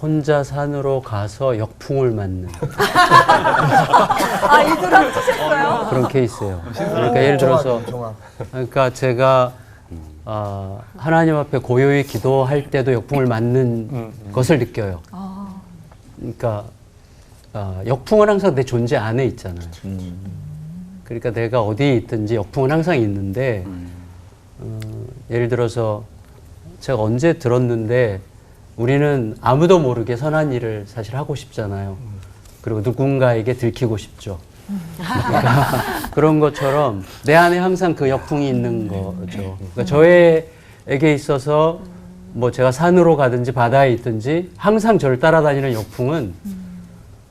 혼자 산으로 가서 역풍을 맞는 아, 이들 합치셨어요? 그런 케이스예요. 그러니까 예를 들어서. 그러니까 제가 아, 하나님 앞에 고요히 기도할 때도 역풍을 맞는 것을 느껴요. 그러니까 아, 역풍은 항상 내 존재 안에 있잖아요. 그러니까 내가 어디에 있든지 역풍은 항상 있는데 어, 예를 들어서 제가 언제 들었는데 우리는 아무도 모르게 선한 일을 사실 하고 싶잖아요. 그리고 누군가에게 들키고 싶죠. 그러니까 그런 것처럼 내 안에 항상 그 역풍이 있는 거죠. 그러니까 저에게 있어서 뭐 제가 산으로 가든지 바다에 있든지 항상 저를 따라다니는 역풍은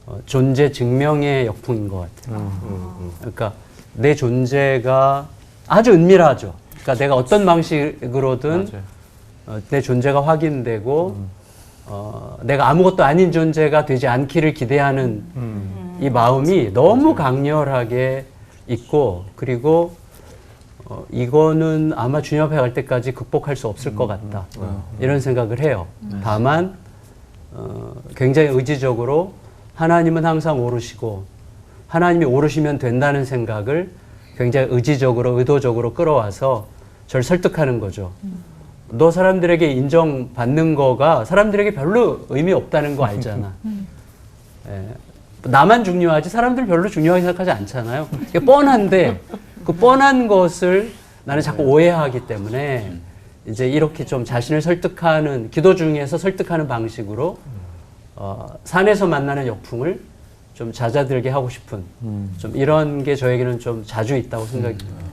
어, 존재 증명의 역풍인 것 같아요. 그러니까 내 존재가 아주 은밀하죠. 그러니까 내가 어떤 방식으로든 어, 내 존재가 확인되고 어, 내가 아무것도 아닌 존재가 되지 않기를 기대하는 이 마음이 너무 강렬하게 있고 그리고 어, 이거는 아마 주님 앞에 갈 때까지 극복할 수 없을 것 같다. 이런 생각을 해요. 다만 어, 굉장히 의지적으로 하나님은 항상 오르시고 하나님이 오르시면 된다는 생각을 굉장히 의지적으로 의도적으로 끌어와서 저를 설득하는 거죠. 너 사람들에게 인정받는 거가 사람들에게 별로 의미 없다는 거 알잖아. 예. 나만 중요하지 사람들 별로 중요하게 생각하지 않잖아요. 이게 뻔한데 그 뻔한 것을 나는 자꾸 오해하기 때문에 이제 이렇게 좀 자신을 설득하는 기도 중에서 설득하는 방식으로 어, 산에서 만나는 역풍을 좀 잦아들게 하고 싶은 좀 이런 게 저에게는 좀 자주 있다고 생각이 듭니다.